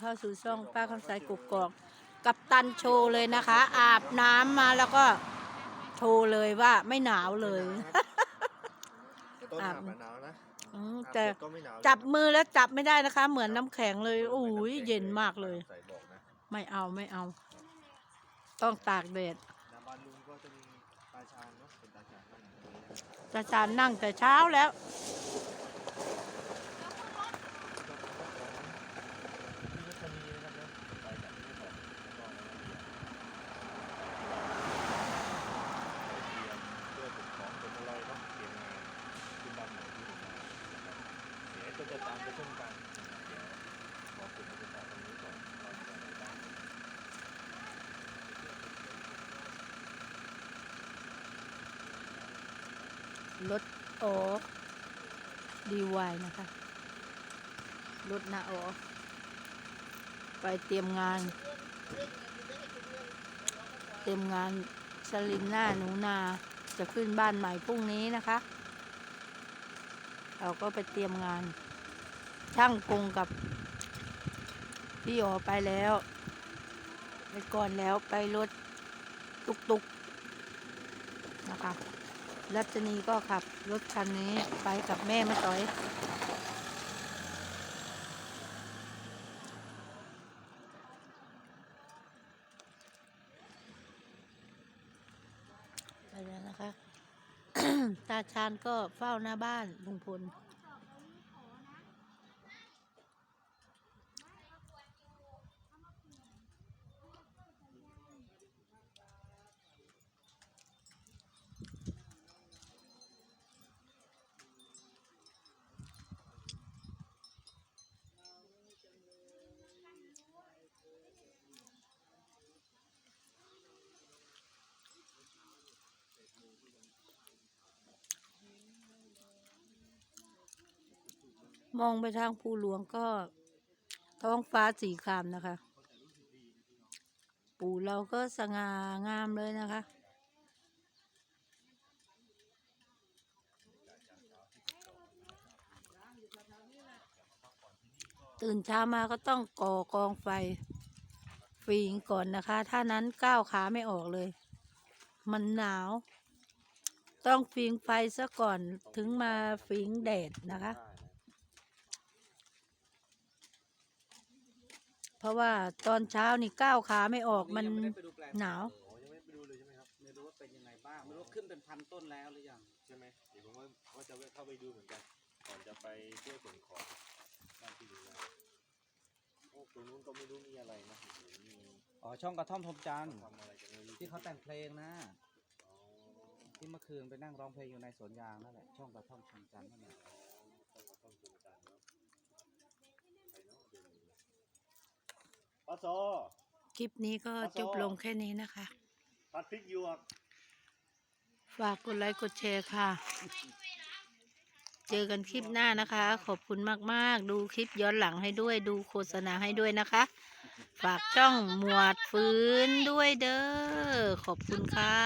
เข้าสู่ช่องป้าคำสายกุกกอกกับตันโชว์เลยนะคะ อาบน้ำมาแล้วก็โชว์เลยว่าไม่หนาวเลย ต้นอาอาบบหนาวนะอืมอาบแต่เสร็จก็ไม่หนาวจับมือแล้วจับไม่ได้นะคะ เหมือนน้ำแข็งเลยโอ้ยเย็นมากเลย ใส่บอกนะไม่เอาไม่เอา ต้องตากแดดหน้าบ้านลุงก็จะมีตาชานเนาะเป็นตาชานนั่งอยู่ตรงนี้นะครับตาจานนั่งแต่เช้าแล้ว นี่ก็จะมีนะครับเนาะไปจากที่บอกแล้วก็เตรียมเพื่อฝึกของเป็นอะไรเนาะเตรียมงานขึ้นบ้านใหม่ที่ผมมานะครับเดี๋ยวก็ จะตามไปเช่นกันนะครับเดี๋ยวขอคุณบรรยากาศตรงนี้ก่อนเราจะไปบ้านรถโอดีวายนะคะ รถนาโอไปเตรียมงาน เตรียมงานสลินหน้าหนูนาจะขึ้นบ้านใหม่พรุ่งนี้นะคะ เราก็ไปเตรียมงาน ช่างกงกับพี่อ๋อไปแล้ว ไปก่อนแล้วไปรถตุกตุกๆนะคะรัชนีก็ขับรถคันนี้ไปกับแม่มาต่อย ไปแล้วนะคะ ตาชานก็เฝ้าหน้าบ้านลุงพล มองไปทางภูหลวงก็ ท้องฟ้าสีครามนะคะ ปู่เราก็สง่างามเลยนะคะ ตื่นเช้ามาก็ต้องก่อกองไฟฝีงก่อนนะคะ ถ้านั้นก้าวขาไม่ออกเลย มันหนาว ต้องฟิงไฟซะก่อนถึงมาฟิงแดดนะคะ เพราะว่าตอนเช้านี่ก้าวขาไม่ออกมัน ยังไม่ได้ไปดูแปลงหนาว โอ้ยังไม่ไปดูเลยใช่ไหมครับ ไม่รู้ว่าเป็นยังไงบ้างไม่รู้ว่าขึ้นเป็นพันต้นแล้วหรือยังใช่ไหมเดี๋ยวผมว่าว่าจะเข้าไปดูเหมือนกัน ก่อนจะไปช่วยขนของบ้านที่ดูแลโอ้ตรงนู้นก็ไม่รู้มีอะไรนะเห็นมีอ๋อช่องกระท่อมทมจันทร์ทำอะไรกันไม่รู้ที่เขาแต่งเพลงนะอ๋อที่เมื่อคืนไปนั่งร้องเพลงอยู่ในสวนยางนั่นแหละช่องกระท่อมทมจันทร์นั่นแหละ ต้องมาต้องดูกันเนาะไปเนาะเดี๋ยวนี้ ปะโซคลิปนี้ก็จบลงแค่นี้นะคะ ผัดพริกหยวก ฝากกดไลค์กดแชร์ค่ะ เจอกันคลิปหน้านะคะ ขอบคุณมากๆ ดูคลิปย้อนหลังให้ด้วย ดูโฆษณาให้ด้วยนะคะ ฝากช่องหมวดฟื้นด้วยเด้อ ขอบคุณค่ะ